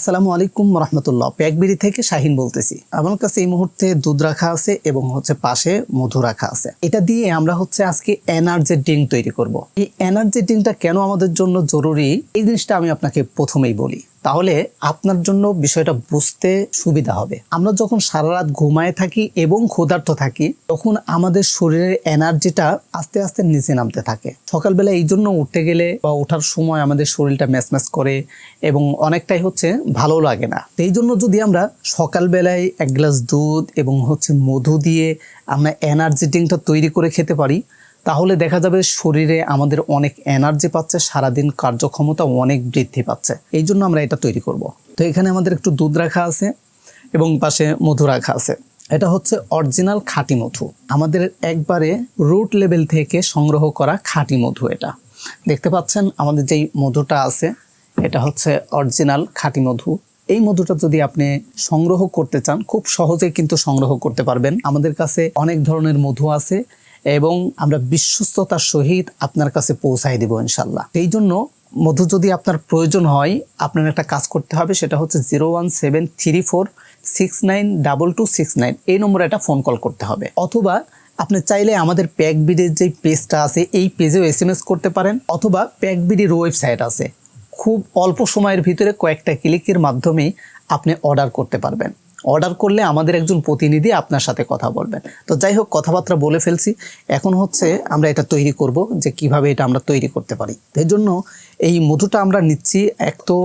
আসসালামু আলাইকুম রহমতুল্লাহ। প্যাকবিড়ি থেকে শাহিন বলতেছি। আমার কাছে এই মুহূর্তে দুধ রাখা আছে এবং হচ্ছে পাশে মধু রাখা আছে। এটা দিয়ে আমরা হচ্ছে আজকে এনার্জি ড্রিঙ্ক তৈরি করব। এই এনার্জি ড্রিঙ্কটা কেন আমাদের জন্য জরুরি? এই জিনিসটা আমি আপনাকে প্রথমেই বলি। তাহলে আপনার জন্য বিষয়টা বুঝতে সুবিধা হবে। আমরা যখন সারা রাত ঘুমায় থাকি এবং ক্ষুধার্ত থাকি, তখন আমাদের শরীরের এনার্জিটা আস্তে আস্তে নিচে নামতে থাকে। সকালবেলা এই জন্য উঠতে গেলে বা ওঠার সময় আমাদের শরীরটা ম্যাচ ম্যাচ করে এবং অনেকটাই হচ্ছে ভালো লাগে না। এই জন্য যদি আমরা সকালবেলায় এক গ্লাস দুধ এবং হচ্ছে মধু দিয়ে আমরা এনার্জি ড্রিঙ্কটা তৈরি করে খেতে পারি তাহলে দেখা যাবে শরীরে আমাদের অনেক এনার্জি পাচ্ছে, সারাদিন কার্যক্ষমতা অনেক বৃদ্ধি পাচ্ছে। এই জন্য আমরা এটা তৈরি করব। তো এখানে আমাদের একটু দুধ রাখা আছে এবং পাশে মধু রাখা আছে। এটা হচ্ছে অরিজিনাল খাঁটি মধু। আমাদের একবারে রুট লেভেল থেকে সংগ্রহ করা খাঁটি মধু এটা। দেখতে পাচ্ছেন আমাদের যেই মধুটা আছে, এটা হচ্ছে অরিজিনাল খাঁটি মধু। এই মধুটা যদি আপনি সংগ্রহ করতে চান, খুব সহজে কিন্তু সংগ্রহ করতে পারবেন। আমাদের কাছে অনেক ধরনের মধু আছে। এবং আমরা বিশ্বস্ততার সহিত আপনার কাছে পৌঁছাই দেব ইনশাল্লাহ এই জন্য মধু যদি আপনার প্রয়োজন হয়, আপনার একটা কাজ করতে হবে, সেটা হচ্ছে zero one seven three four six nine double two six nine. এই নম্বরে একটা ফোন কল করতে হবে। অথবা আপনি চাইলে আমাদের প্যাকবিডির যে পেজটা আছে, এই পেজেও এস এম এস করতে পারেন, অথবা প্যাকবিডির ওয়েবসাইট আছে। খুব অল্প সময়ের ভিতরে কয়েকটা ক্লিকের মাধ্যমেই আপনি অর্ডার করতে পারবেন। অর্ডার করলে আমাদের একজন প্রতিনিধি আপনার সাথে কথা বলবেন। তো যাই হোক, কথাবার্তা বলে ফেলছি। এখন হচ্ছে আমরা এটা তৈরি করব যে কীভাবে এটা আমরা তৈরি করতে পারি। এর জন্য এই মধুটা আমরা নিচ্ছি এক তো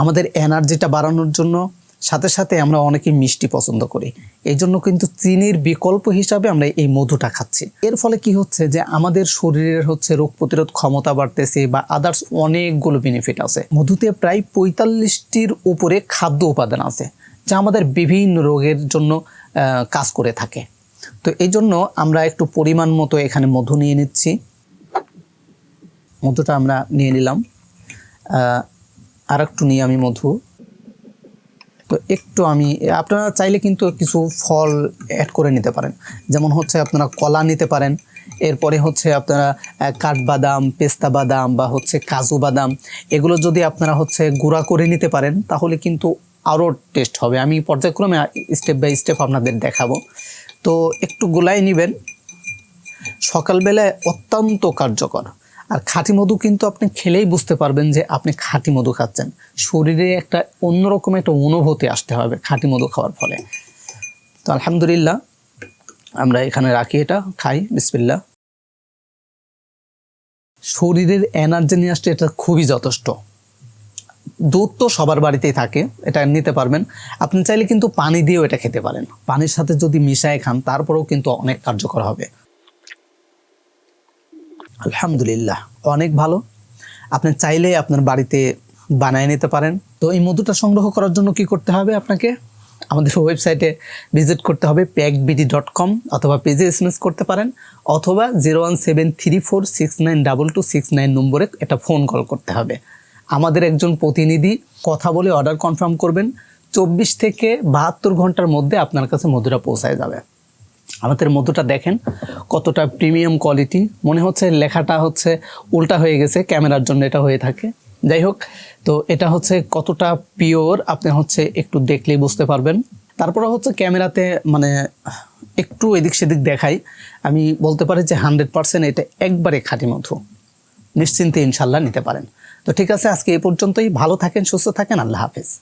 আমাদের এনার্জিটা বাড়ানোর জন্য, সাথে সাথে আমরা অনেকে মিষ্টি পছন্দ করি। এই জন্য কিন্তু চিনির বিকল্প হিসাবে আমরা এই মধুটা খাচ্ছি। এর ফলে কি হচ্ছে যে আমাদের শরীরের হচ্ছে রোগ প্রতিরোধ ক্ষমতা বাড়তেছে বা আদার্স অনেকগুলো বেনিফিট আছে। মধুতে প্রায় পঁয়তাল্লিশটির উপরে খাদ্য উপাদান আছে। যা আমাদের বিভিন্ন রোগের জন্য কাজ করে থাকে। তো এই জন্য আমরা একটু পরিমাণ মতো এখানে মধু নিয়ে নিচ্ছি। মধুটা আমরা নিয়ে নিলাম। আর একটু নিই আমি মধু। তো একটু আমি, আপনারা চাইলে কিন্তু কিছু ফল অ্যাড করে নিতে পারেন। যেমন হচ্ছে আপনারা কলা নিতে পারেন। এরপরে হচ্ছে আপনারা কাঠবাদাম, পেস্তা বাদাম বা হচ্ছে কাজু বাদাম, এগুলো যদি আপনারা হচ্ছে গুঁড়া করে নিতে পারেন, তাহলে কিন্তু আরও টেস্ট হবে। আমি পর্যায়ক্রমে স্টেপ বাই স্টেপ আপনাদের দেখাবো। তো একটু গোলাই নেবেন। সকালবেলায় অত্যন্ত কার্যকর। আর খাঁটি মধু কিন্তু আপনি খেলেই বুঝতে পারবেন যে আপনি খাঁটি মধু খাচ্ছেন। শরীরে একটা অন্যরকম একটা অনুভূতি আসতে হবে খাঁটি মধু খাওয়ার ফলে। তো আলহামদুলিল্লাহ, আমরা এখানে রাখি এটা, খাই বিসমিল্লা শরীরের এনার্জি নিয়ে আসতে এটা খুবই যথেষ্ট। দুধ তো সবার বাড়িতেই থাকে, এটা নিতে পারবেন। আপনি চাইলে কিন্তু পানি দিয়েও এটা খেতে পারেন। পানির সাথে যদি মিশায় খান, তারপরেও কিন্তু অনেক কার্যকর হবে। আলহামদুলিল্লাহ, অনেক ভালো। আপনি চাইলে আপনার বাড়িতে বানায় নিতে পারেন। তো এই মধুটা সংগ্রহ করার জন্য কি করতে হবে আপনাকে? আমাদের ওয়েবসাইটে ভিজিট করতে হবে প্যাকবিডি ডট কম অথবা পেজে এস করতে পারেন, অথবা zero one seven three four six nine double two six nine নম্বরে একটা ফোন কল করতে হবে। আমাদের একজন প্রতিনিধি কথা বলে অর্ডার কনফার্ম করবেন। চব্বিশ থেকে বাহাত্তর ঘণ্টার মধ্যে আপনার কাছে মধুটা পৌঁছায় যাবে। আমাদের মধুটা দেখেন, কতটা প্রিমিয়াম কোয়ালিটি মনে হচ্ছে লেখাটা হচ্ছে উল্টা হয়ে গেছে, ক্যামেরার জন্য এটা হয়ে থাকে। যাই হোক, তো এটা হচ্ছে কতটা পিওর আপনি হচ্ছে একটু দেখলেই বুঝতে পারবেন। তারপরে হচ্ছে ক্যামেরাতে মানে একটু এদিক সেদিক দেখাই। আমি বলতে পারি যে হান্ড্রেড পার্সেন্ট এটা একবারে খাঁটি মধু। নিশ্চিন্তে ইনশাল্লাহ নিতে পারেন। তো ঠিক আছে আজকে এ পর্যন্তই। ভালো থাকেন সুস্থ থাকেন আল্লাহ হাফেজ।